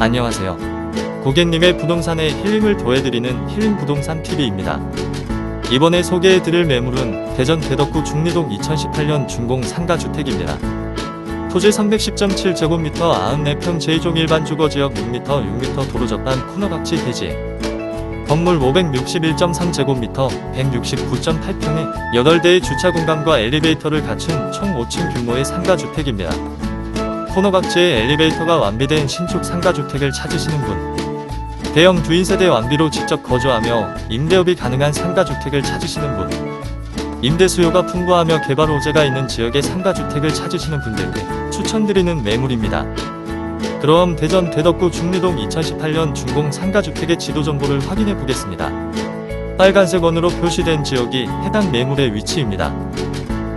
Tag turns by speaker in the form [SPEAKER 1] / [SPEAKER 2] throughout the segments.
[SPEAKER 1] 안녕하세요. 고객님의 부동산에 힐링을 더해드리는 힐링 부동산 TV입니다. 이번에 소개해드릴 매물은 대전 대덕구 중리동 2018년 준공 상가주택입니다. 토지 310.7제곱미터 94평 제2종 일반 주거지역 6m 6m 도로 접한 코너각지 대지 건물 561.3제곱미터 169.8평에 8대의 주차 공간과 엘리베이터를 갖춘 총 5층 규모의 상가주택입니다. 코너각지에 엘리베이터가 완비된 신축 상가주택을 찾으시는 분 대형 두인세대 완비로 직접 거주하며 임대업이 가능한 상가주택을 찾으시는 분 임대 수요가 풍부하며 개발 호재가 있는 지역의 상가주택을 찾으시는 분들께 추천드리는 매물입니다. 그럼 대전 대덕구 중리동 2018년 준공 상가주택의 지도 정보를 확인해 보겠습니다. 빨간색 원으로 표시된 지역이 해당 매물의 위치입니다.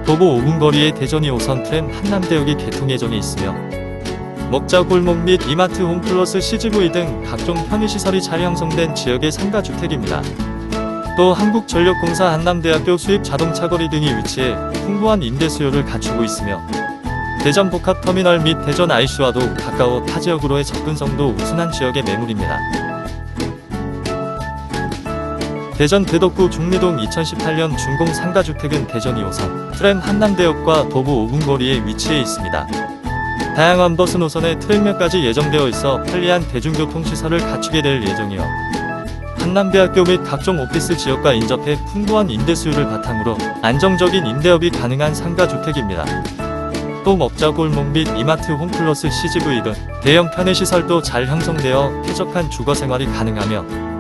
[SPEAKER 1] 도보 5분 거리에 대전 2호선 트램 한남대역이 개통 예정에 있으며 먹자 골목 및 이마트 홈플러스 CGV 등 각종 편의시설이 잘 형성된 지역의 상가주택입니다. 또 한국전력공사 한남대학교 수입 자동차 거리 등이 위치해 풍부한 임대 수요를 갖추고 있으며 대전 복합터미널 및 대전 IC와도 가까워 타 지역으로의 접근성도 우수한 지역의 매물입니다. 대전 대덕구 중리동 2018년 준공 상가주택은 대전 2호선 트램 한남대역과 도보 5분 거리에 위치해 있습니다. 다양한 버스 노선에 트램역까지 예정되어 있어 편리한 대중교통 시설을 갖추게 될 예정이요. 한남대학교 및 각종 오피스 지역과 인접해 풍부한 임대 수요를 바탕으로 안정적인 임대업이 가능한 상가주택입니다. 또 먹자 골목 및 이마트 홈플러스 CGV 등 대형 편의시설도 잘 형성되어 쾌적한 주거생활이 가능하며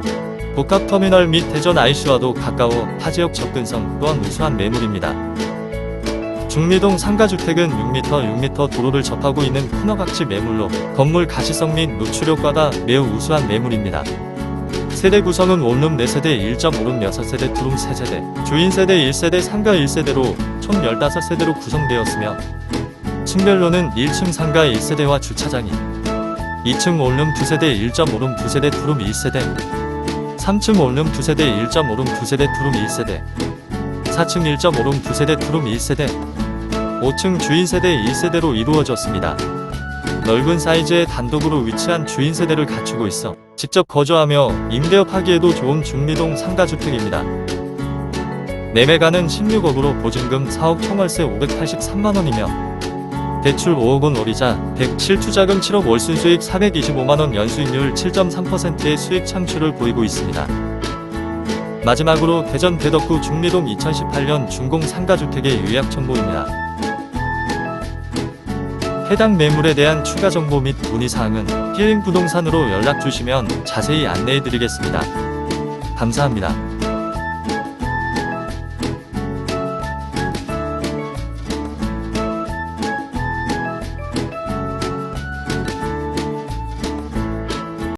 [SPEAKER 1] 복합터미널 및 대전 IC와도 가까워 타지역 접근성 또한 우수한 매물입니다. 중리동 상가주택은 6m 6m 도로를 접하고 있는 코너각지 매물로 건물 가시성 및 노출효과가 매우 우수한 매물입니다. 세대 구성은 원룸 4세대 1.5룸 6세대 투룸 3세대 주인세대 1세대 상가 1세대로 총 15세대로 구성되었으며 층별로는 1층 상가 1세대와 주차장이 2층 원룸 2세대 1.5룸 2세대 투룸 1세대 3층 원룸 2세대 1.5룸 2세대 투룸 1세대 4층 1.5룸 2세대 투룸 1세대 5층 주인세대 1세대로 이루어졌습니다. 넓은 사이즈의 단독으로 위치한 주인세대를 갖추고 있어 직접 거주하며 임대업하기에도 좋은 중리동 상가주택입니다. 매매가는 16억으로 보증금 4억 총월세 583만원이며 대출 5억원 월이자 107 투자금 7억 월순 수익 425만원 연수익률 7.3%의 수익 창출을 보이고 있습니다. 마지막으로 대전 대덕구 중리동 2018년 준공 상가주택의 요약 정보입니다. 해당 매물에 대한 추가 정보 및 문의사항은 힐링 부동산으로 연락 주시면 자세히 안내해 드리겠습니다. 감사합니다.